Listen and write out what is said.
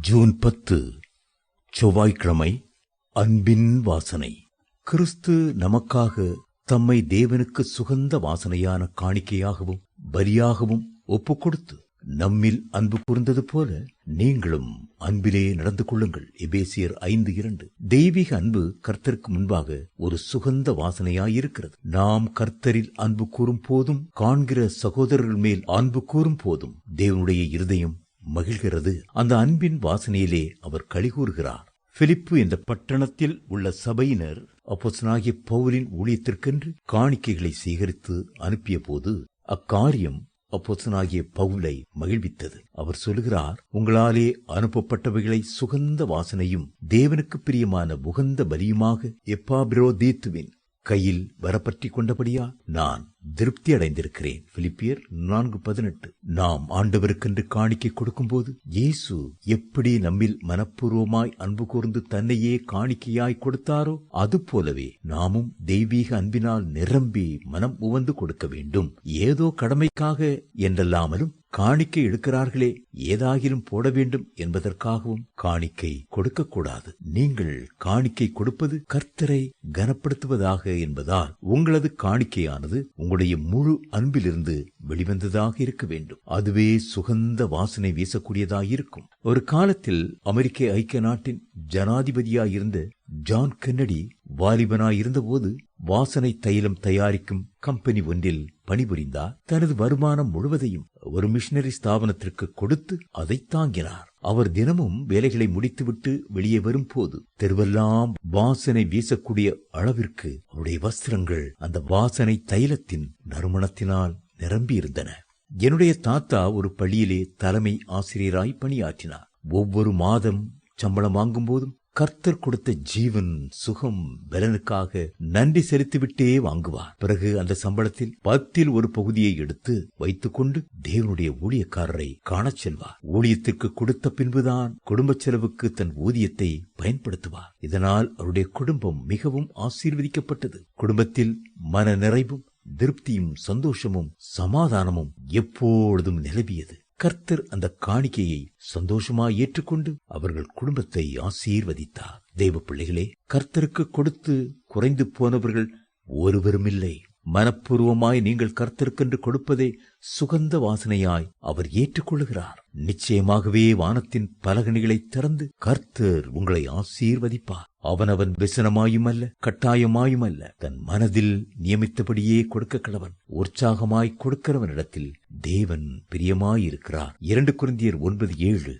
June பத்து செவ்வாய்க்கிழமை அன்பின் வாசனை. கிறிஸ்து நமக்காக தம்மை தேவனுக்கு சுகந்த வாசனையான காணிக்கையாகவும் பலியாகவும் ஒப்புக் கொடுத்து நம்மில் அன்பு கூர்ந்தது போல நீங்களும் அன்பிலே நடந்து கொள்ளுங்கள். எபேசியர் ஐந்து இரண்டு. தெய்வீக அன்பு கர்த்தருக்கு முன்பாக ஒரு சுகந்த வாசனையாயிருக்கிறது. நாம் கர்த்தரில் அன்பு கூறும் போதும் காண்கிற சகோதரர்கள் மேல் அன்பு கூறும் போதும் தேவனுடைய இருதயம் மகிழ்கிறது. அந்த அன்பின் வாசனையிலே அவர் கழிகூறுகிறார் பிலிப்பு என்ற பட்டணத்தில் உள்ள சபையினர் அப்போசனாகிய பவுலின் ஊழியத்திற்கென்று காணிக்கைகளை சேகரித்து அனுப்பிய போது அக்காரியம் அப்போசனாகிய பவுலை மகிழ்வித்தது. அவர் சொல்கிறார் உங்களாலே அனுப்பப்பட்டவைகளை சுகந்த வாசனையும் தேவனுக்கு பிரியமான உகந்த பலியுமாக எப்பாபிரோதீத்துவின் கையில் வரப்பற்றி கொண்டபடியா நான் திருப்தி அடைந்திருக்கிறேன் பிலிப்பியர் நான்கு பதினெட்டு. நாம் ஆண்டவருக்கென்று காணிக்கை கொடுக்கும்போது இயேசு எப்படி நம்மில் மனப்பூர்வமாய் அன்பு கூர்ந்து தன்னையே காணிக்கையாய் கொடுத்தாரோ அது போலவே நாமும் தெய்வீக அன்பினால் நிரம்பி மனம் உவந்து கொடுக்க வேண்டும். ஏதோ கடமைக்காக என்றல்லாமலும் காணிக்கை எடுக்கிறார்களே ஏதாகிலும் போட வேண்டும் என்பதற்காகவும் காணிக்கை கொடுக்கக்கூடாது. நீங்கள் காணிக்கை கொடுப்பது கர்த்தரை கனப்படுத்துவதாக என்பதால் உங்களது காணிக்கையானது உங்களுடைய முழு அன்பிலிருந்து வெளிவந்ததாக இருக்க வேண்டும். அதுவே சுகந்த வாசனை வீசக்கூடியதாயிருக்கும். ஒரு காலத்தில் அமெரிக்க ஐக்கிய நாட்டின் ஜனாதிபதியாயிருந்த ஜான் கென்னடி வாலிபனாயிருந்தபோது வாசனை தைலம் தயாரிக்கும் கம்பெனி ஒன்றில் பணிபுரிந்தார். தனது வருமானம் முழுவதையும் ஒரு மிஷினரி ஸ்தாபனத்திற்கு கொடுத்து அதை தாங்கினார். அவர் தினமும் வேலைகளை முடித்துவிட்டு வெளியே வரும்போது தெருவெல்லாம் வாசனை வீசக்கூடிய அளவிற்கு அவருடைய வஸ்திரங்கள் அந்த வாசனை தைலத்தின் நறுமணத்தினால் நிரம்பியிருந்தன. என்னுடைய தாத்தா ஒரு பள்ளியிலே தலைமை ஆசிரியராய் பணியாற்றினார். ஒவ்வொரு மாதம் சம்பளம் வாங்கும் போதும் கர்த்தர் கொடுத்த ஜீவன் சுகம் பலனுக்காக நன்றி செலுத்திவிட்டே வாங்குவார். பிறகு அந்த சம்பளத்தில் பத்தில் ஒரு பகுதியை எடுத்து வைத்துக்கொண்டு தேவனுடைய ஊழியக்காரரை காணச் செல்வார். ஊழியத்திற்கு கொடுத்த பின்புதான் குடும்ப செலவுக்கு தன் ஊதியத்தை பயன்படுத்துவார். இதனால் அவருடைய குடும்பம் மிகவும் ஆசீர்வதிக்கப்பட்டது. குடும்பத்தில் மன நிறைவும் திருப்தியும் சந்தோஷமும் சமாதானமும் எப்பொழுதும் நிலவியது. கர்த்தர் அந்த காணிக்கையை சந்தோஷமாய் ஏற்றுக்கொண்டு அவர்கள் குடும்பத்தை ஆசீர்வதித்தார். தெய்வ பிள்ளைகளே கர்த்தருக்கு கொடுத்து குறைந்து போனவர்கள் ஒருவரும் இல்லை மனப்பூர்வமாய் நீங்கள் கர்த்தருக்கென்று கொடுப்பதே சுகந்த வாசனையாய் அவர் ஏற்றுக்கொள்கிறார் நிச்சயமாகவே வானத்தின் பலகணிகளை திறந்து கர்த்தர் உங்களை ஆசீர்வதிப்பார். அவனவன் விசனமாயும் அல்ல கட்டாயமாயும் அல்ல தன் மனதில் நியமித்தபடியே கொடுக்க கிழவன் உற்சாகமாய் கொடுக்கிறவனிடத்தில் தேவன் பிரியமாயிருக்கிறார். இரண்டு குருந்தியர் ஒன்பது ஏழு.